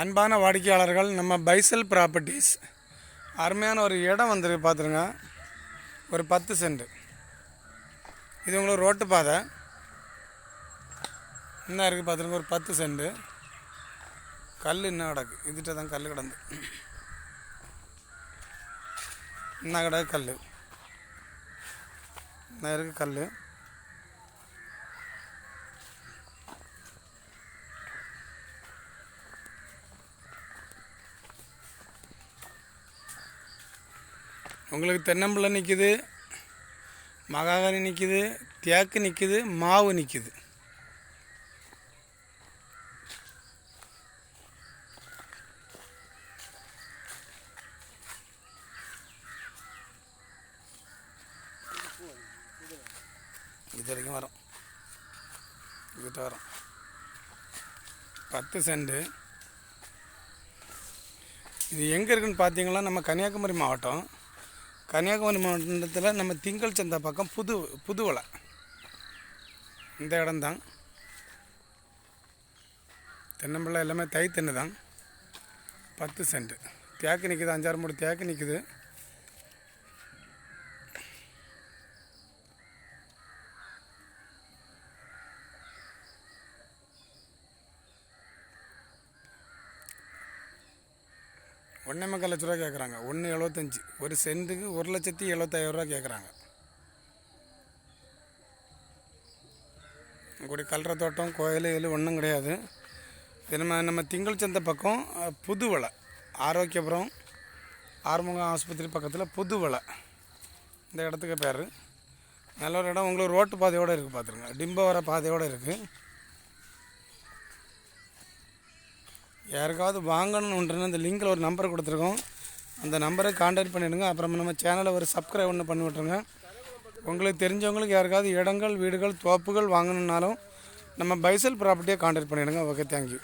அன்பான வாடிக்கையாளர்கள் நம்ம பைசல் ப்ராப்பர்ட்டிஸ். அருமையான ஒரு இடம் வந்துருக்கு பார்த்துருங்க ஒரு பத்து சென்ட். இது உங்களுக்கு ரோட்டு பாதை. என்ன இருக்குது பார்த்துருங்க ஒரு பத்து சென்ட். கல் இன்னும் கிடக்கு? இதுகிட்ட தான் கல் கிடந்து. என்ன கிடக்கு? கல். என்ன இருக்குது கல். உங்களுக்கு தென்னம்பிள்ளை நிற்கிது மகாகனி நிற்கிது தேக்கு நிற்கிது மாவு நிற்கிது இது வரைக்கும் வரும். இதுகிட்ட வரும். பத்து சென்ட் இது எங்கே இருக்குன்னு பார்த்தீங்கன்னா நம்ம கன்னியாகுமரி மாவட்டம். கன்னியாகுமரி மாவட்டத்தில் நம்ம திங்கள் சந்தை பக்கம் புது புதுவலை இந்த இடம்தான். தென்னம்பிள்ளை எல்லாமே தை தென்னு தான் பத்து சென்ட். தேக்கு நிற்குது அஞ்சாறு மூணு தேக்கு நிற்குது ஒன்றே முக்கால் லட்ச ரூபா கேட்குறாங்க ஒன்று எழுபத்தஞ்சி ஒரு சென்ட்டுக்கு ஒரு லட்சத்தி எழுபத்தாயிரரூவா கேட்குறாங்க கூடி கல்ற தோட்டம் கோயில் இது ஒன்றும் கிடையாது. இது நம்ம நம்ம திங்கள் சந்தை பக்கம் புதுவலை ஆரோக்கியபுரம் ஆறுமுகம் ஆஸ்பத்திரி பக்கத்தில் புதுவலை இந்த இடத்துக்கு பேர். நல்ல ஒரு இடம். உங்களுக்கு ரோட்டு பாதையோடு இருக்குது பார்த்துருங்க டிம்ப வர பாதையோடு இருக்குது யாருக்காவது வாங்கணுன்றன்னு அந்த லிங்கில் ஒரு நம்பர் கொடுத்துருக்கோம். அந்த நம்பரை காண்டாக்ட் பண்ணிவிடுங்க அப்புறம் நம்ம சேனலை ஒரு சப்ஸ்கிரைப் ஒன்று பண்ணி விட்ருங்க உங்களுக்கு தெரிஞ்சவங்களுக்கு யாருக்காவது இடங்கள் வீடுகள் தோப்புகள் வாங்கணுன்னாலும் நம்ம பைசல் ப்ராப்பர்ட்டியை காண்டாக்ட் பண்ணிவிடுங்க ஓகே தேங்க்யூ